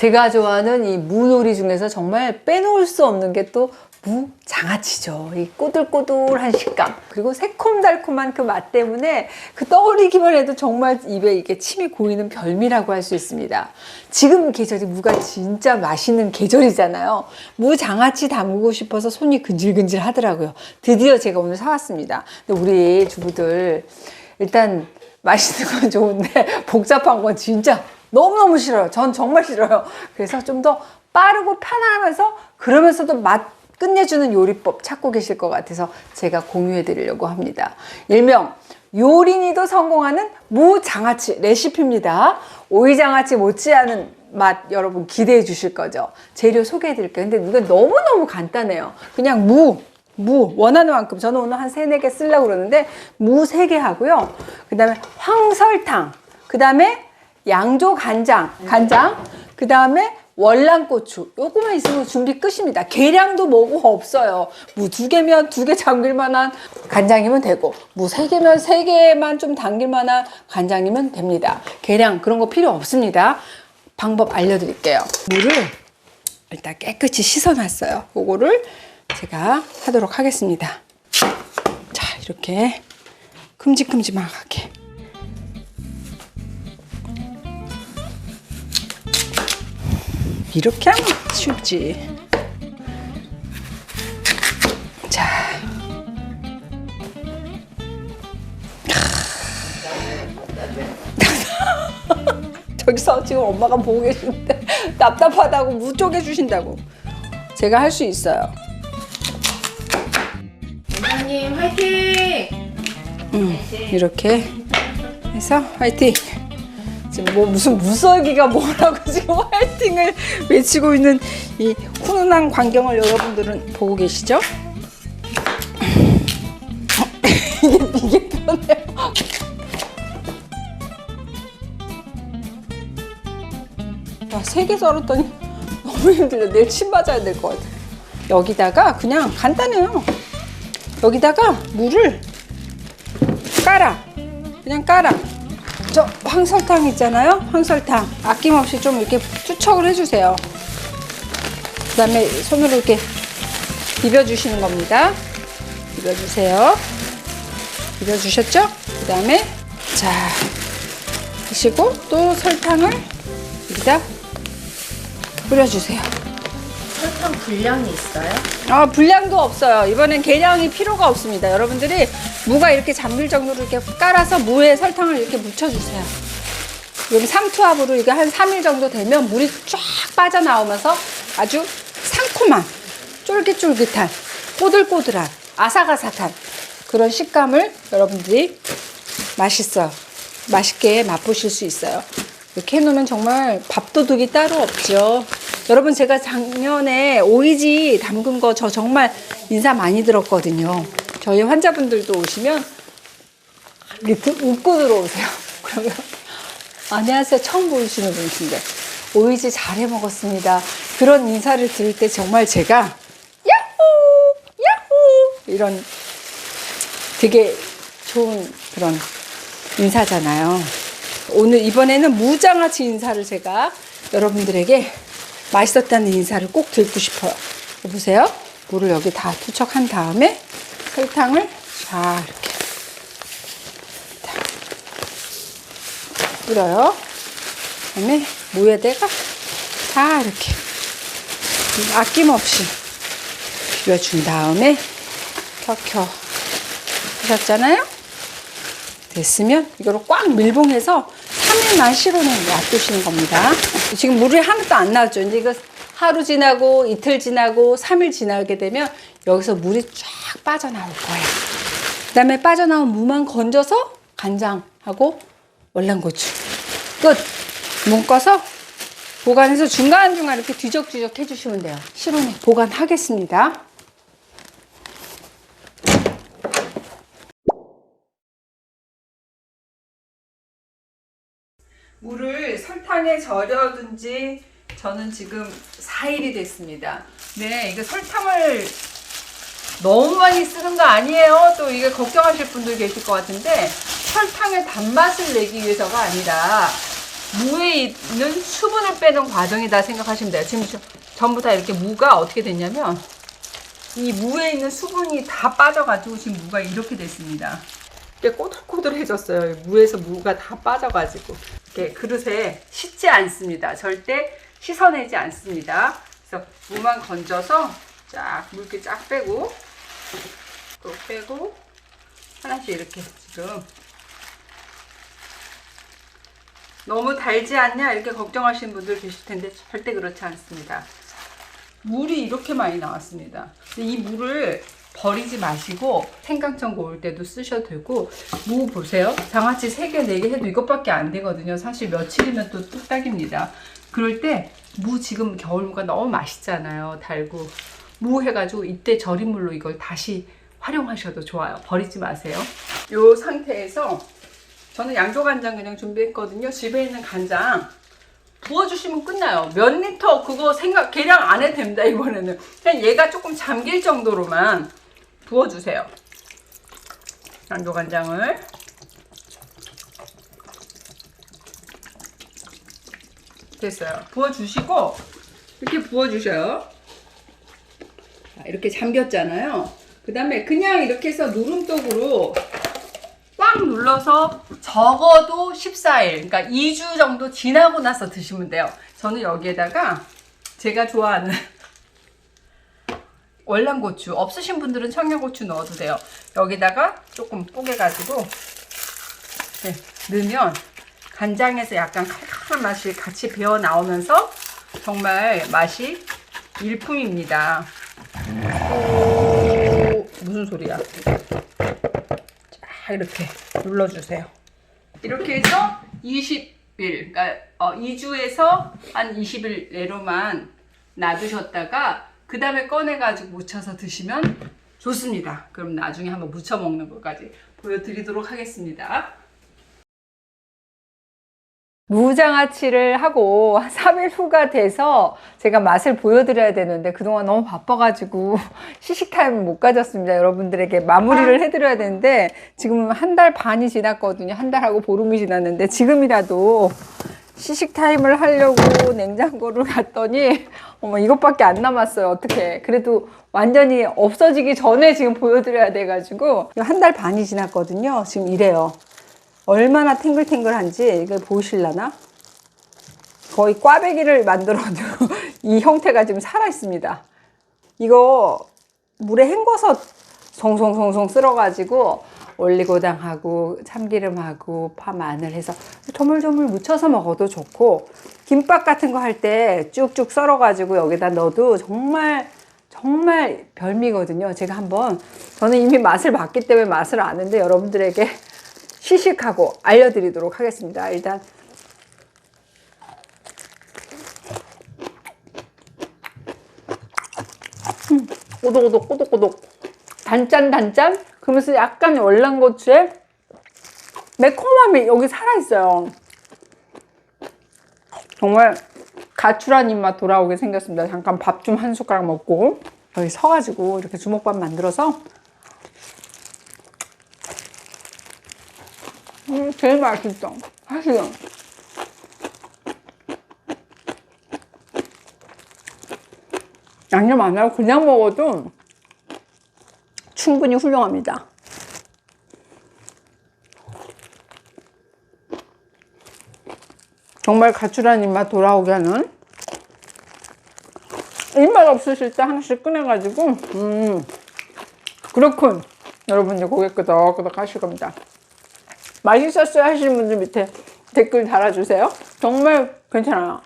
제가 좋아하는 이 무놀이 중에서 정말 빼놓을 수 없는 게 또 무장아찌죠. 이 꼬들꼬들한 식감. 그리고 새콤달콤한 그 맛 때문에 그 떠올리기만 해도 정말 입에 이게 침이 고이는 별미라고 할 수 있습니다. 지금 계절이 무가 진짜 맛있는 계절이잖아요. 무장아찌 담그고 싶어서 손이 근질근질 하더라고요. 드디어 제가 오늘 사왔습니다. 근데 우리 주부들 일단 맛있는 건 좋은데 복잡한 건 진짜 너무너무 싫어요. 전 정말 싫어요. 그래서 좀 더 빠르고 편하면서 그러면서도 맛 끝내주는 요리법 찾고 계실 것 같아서 제가 공유해 드리려고 합니다. 일명 요린이도 성공하는 무장아찌 레시피입니다. 오이장아찌 못지않은 맛 여러분 기대해 주실 거죠. 재료 소개해 드릴게요. 근데 이거 너무너무 간단해요. 그냥 무, 무 원하는 만큼 저는 오늘 한 세네 개 쓰려고 그러는데 무세개 하고요. 그 다음에 황설탕, 그 다음에 양조 간장, 간장, 그 다음에 월남고추 요거만 있으면 준비 끝입니다. 계량도 뭐고 없어요. 무 두 개면 두개 담길 만한 간장이면 되고 무 세 개면 세 개만 좀 담길 만한 간장이면 됩니다. 계량 그런 거 필요 없습니다. 방법 알려드릴게요. 무를 일단 깨끗이 씻어놨어요. 요거를 제가 하도록 하겠습니다. 자 이렇게 큼직큼직하게 이렇게 하면 쉽지. 자. 저기서 지금 엄마가 보고 계시는데 답답하다고 무 쪼개 주신다고. 제가 할 수 있어요. 원장님 화이팅! 음, 이렇게 해서 화이팅. 지금 뭐 무슨 무설기가 뭐라고 지금 화이팅을 외치고 있는 이 훈훈한 광경을 여러분들은 보고 계시죠? 이게 이게 편해요. 와, 세개 썰었더니 너무 힘들어. 내일 침 맞아야 될 것 같아. 여기다가 그냥 간단해요. 여기다가 물을 깔아. 그냥 깔아. 저 황설탕 있잖아요. 황설탕. 아낌없이 좀 이렇게 투척을 해주세요. 그 다음에 손으로 이렇게 비벼주시는 겁니다. 비벼주세요. 비벼주셨죠? 그 다음에 자 하시고 또 설탕을 여기다 뿌려주세요. 설탕 분량이 있어요? 아, 분량도 없어요. 이번엔 계량이 필요가 없습니다. 여러분들이 무가 이렇게 잠길 정도로 이렇게 깔아서 무에 설탕을 이렇게 묻혀주세요. 여기 삼투압으로 이게 한 3일 정도 되면 물이 쫙 빠져나오면서 아주 상콤한, 쫄깃쫄깃한, 꼬들꼬들한, 아삭아삭한 그런 식감을 여러분들이 맛있어. 맛있게 맛보실 수 있어요. 이렇게 해놓으면 정말 밥도둑이 따로 없죠. 여러분 제가 작년에 오이지 담근 거 저 정말 인사 많이 들었거든요. 저희 환자분들도 오시면 이렇게 웃고 들어오세요. 그러면 안녕하세요. 처음 보시는 분이신데 오이지 잘해 먹었습니다. 그런 인사를 들을 때 정말 제가 야호 야호 이런 되게 좋은 그런 인사잖아요. 오늘 이번에는 무장아찌 인사를 제가 여러분들에게 맛있었다는 인사를 꼭 드리고 싶어요. 보세요. 물을 여기 다 투척한 다음에 설탕을 자 이렇게 자, 뿌려요. 그다음에 무에다가 다 이렇게 아낌없이 비벼준 다음에 켜켜 하셨잖아요. 됐으면 이거를 꽉 밀봉해서 3일만 실온에 놔두시는 겁니다. 지금 물이 하나도 안 나왔죠. 이제 이거 하루 지나고 이틀 지나고 3일 지나게 되면 여기서 물이 쫙 빠져나올 거예요. 그 다음에 빠져나온 무만 건져서 간장하고 월남고추 끝! 묶어서 보관해서 중간중간 이렇게 뒤적뒤적 해주시면 돼요. 실온에 보관하겠습니다. 물을 설탕에 절여둔 지 저는 지금 4일이 됐습니다. 네, 이거 설탕을 너무 많이 쓰는 거 아니에요? 또 이게 걱정하실 분들 계실 것 같은데 설탕의 단맛을 내기 위해서가 아니라 무에 있는 수분을 빼는 과정이다 생각하시면 돼요. 지금 저- 전부 다 이렇게 무가 어떻게 됐냐면 이 무에 있는 수분이 다 빠져가지고 지금 무가 이렇게 됐습니다. 이게 꼬들꼬들해졌어요. 무에서 무가 다 빠져가지고 이렇게 그릇에 씻지 않습니다. 절대 씻어내지 않습니다. 그래서 무만 건져서 쫙 물기 쫙 빼고 또 빼고 하나씩 이렇게 지금 너무 달지 않냐 이렇게 걱정하시는 분들 계실 텐데 절대 그렇지 않습니다. 물이 이렇게 많이 나왔습니다. 이 물을 버리지 마시고 생강청 고울 때도 쓰셔도 되고 무 보세요. 장아찌 3개, 4개 해도 이것밖에 안 되거든요. 사실 며칠이면 또 뚝딱입니다. 그럴 때 무 지금 겨울무가 너무 맛있잖아요. 달고 무 해가지고 이때 절인 물로 이걸 다시 활용하셔도 좋아요. 버리지 마세요. 이 상태에서 저는 양조간장 그냥 준비했거든요. 집에 있는 간장 부어주시면 끝나요. 몇 리터 그거 생각 계량 안 해도 됩니다. 이번에는 그냥 얘가 조금 잠길 정도로만 부어주세요. 양조간장을 됐어요. 부어주시고 이렇게 부어주셔요. 자, 이렇게 잠겼잖아요. 그 다음에 그냥 이렇게 해서 누름독으로 꽉 눌러서 적어도 14일, 그러니까 2주 정도 지나고 나서 드시면 돼요. 저는 여기에다가 제가 좋아하는 월남고추, 없으신 분들은 청양고추 넣어도 돼요. 여기다가 조금 뽀개가지고 네, 넣으면 간장에서 약간 칼칼한 맛이 같이 배어 나오면서 정말 맛이 일품입니다. 오, 무슨 소리야? 자, 이렇게 눌러주세요. 이렇게 해서 20일, 그러니까 어, 2주에서 한 20일 내로만 놔두셨다가 그 다음에 꺼내가지고 무쳐서 드시면 좋습니다. 그럼 나중에 한번 무쳐 먹는 것까지 보여드리도록 하겠습니다. 무장아찌를 하고 한 3일 후가 돼서 제가 맛을 보여드려야 되는데 그동안 너무 바빠가지고 시식 타임을 못 가졌습니다. 여러분들에게 마무리를 해드려야 되는데 지금 한 달 반이 지났거든요. 한 달하고 보름이 지났는데 지금이라도 시식 타임을 하려고 냉장고를 갔더니 어머 이것밖에 안 남았어요. 어떻게? 그래도 완전히 없어지기 전에 지금 보여드려야 돼가지고 한 달 반이 지났거든요. 지금 이래요. 얼마나 탱글탱글한지 이걸 보실라나? 거의 꽈배기를 만들어도 이 형태가 지금 살아 있습니다. 이거 물에 헹궈서 송송송송 쓸어가지고 올리고당하고 참기름하고 파 마늘 해서 조물조물 묻혀서 먹어도 좋고 김밥 같은 거 할 때 쭉쭉 썰어 가지고 여기다 넣어도 정말 정말 별미거든요. 제가 한번 저는 이미 맛을 봤기 때문에 맛을 아는데 여러분들에게 시식하고 알려드리도록 하겠습니다. 일단 음, 오독오독 꼬독꼬독 단짠 단짠 그러면서 약간 월남고추의 매콤함이 여기 살아있어요. 정말 가출한 입맛 돌아오게 생겼습니다. 잠깐 밥 좀 한 숟가락 먹고 여기 서가지고 이렇게 주먹밥 만들어서 음, 제일 맛있어. 사실은. 양념 안 하고 그냥 먹어도 충분히 훌륭합니다. 정말 가출한 입맛 돌아오게 하는 입맛 없으실 때 하나씩 꺼내가지고 음 그렇군 여러분들 고개 끄덕끄덕 하실 겁니다. 맛있었어요 하시는 분들 밑에 댓글 달아주세요. 정말 괜찮아요.